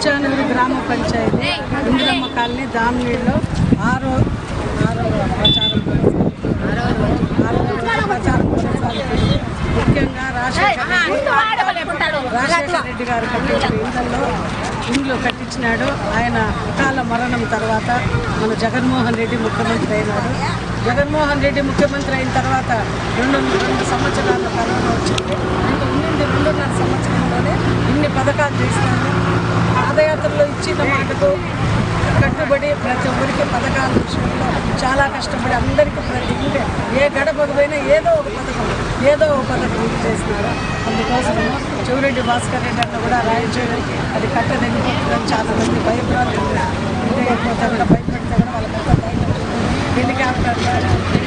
చిచ్చానూరు గ్రామ పంచాయతీ ఇంద్రమ్మ కాలనీ దామినీలో ఆరో ఆరో ప్రచారం ఆరో ప్రచారం. ముఖ్యంగా రాజశేఖర రాజశేఖర రెడ్డి గారు కట్టించిన ఇండ్లలో ఇండ్లు కట్టించినాడు. ఆయన అకాల మరణం తర్వాత మన జగన్మోహన్ రెడ్డి ముఖ్యమంత్రి అయినాడు. జగన్మోహన్ రెడ్డి ముఖ్యమంత్రి అయిన తర్వాత రెండు రెండు సంవత్సరాల కరోనా వచ్చింది. ఇంకా ఉండింది రెండున్నర సంవత్సరంలోనే ఇన్ని పథకాలు చేసినాడు పాదయాత్రలో కట్టుబడి ప్రతి ఒక్కరికి పథకాల విషయంలో చాలా కష్టపడి అందరికీ ప్రతి ఇంటి ఏ గడపకు పోయినా ఏదో ఒక పథకం ఏదో ఒక పథకం ఇది చేసినారు అందుకోసం చెవిరెడ్డి భాస్కర్ రెడ్డి అన్న కూడా రాయచూరికి అది కట్టదగిపోతుందని చాలా మంది భయపడాలి ఇంటి అయిపోతే కూడా భయపడితే కూడా వాళ్ళకంతా భయం హెలికాప్టర్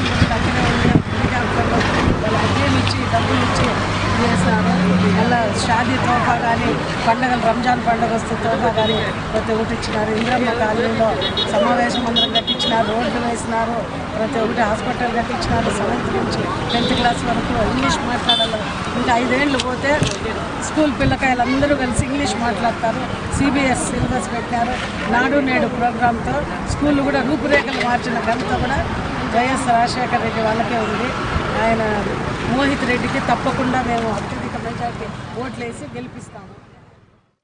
షాదీ తోఫా కానీ పండగలు రంజాన్ పండుగ వస్తే తోఫా కానీ ప్రతి ఒక్కటి ఇచ్చినారు. ఇంద్రమ్మ కాలనీలో సమావేశ మందిరం కట్టించినారు రోడ్లు వేసినారు ప్రతి ఒక్కటి హాస్పిటల్ కట్టించినారు. సెవెంత్ నుంచి టెన్త్ క్లాస్ వరకు ఇంగ్లీష్ మాట్లాడాలి. ఇంకా ఐదేళ్ళు పోతే స్కూల్ పిల్లకాయలు అందరూ కలిసి ఇంగ్లీష్ మాట్లాడతారు. సిబిఎస్ సిలబస్ పెట్టారు నాడు నేడు ప్రోగ్రాంతో స్కూల్ కూడా రూపురేఖలు మార్చిన ఘనత కూడా వైఎస్ రాజశేఖర రెడ్డి వాళ్ళకే ఉంది. ఆయన మోహిత్ రెడ్డికి తప్పకుండా మేము అత్యధిక మెజార్టీ ఓట్లేసి గెలిపిస్తాము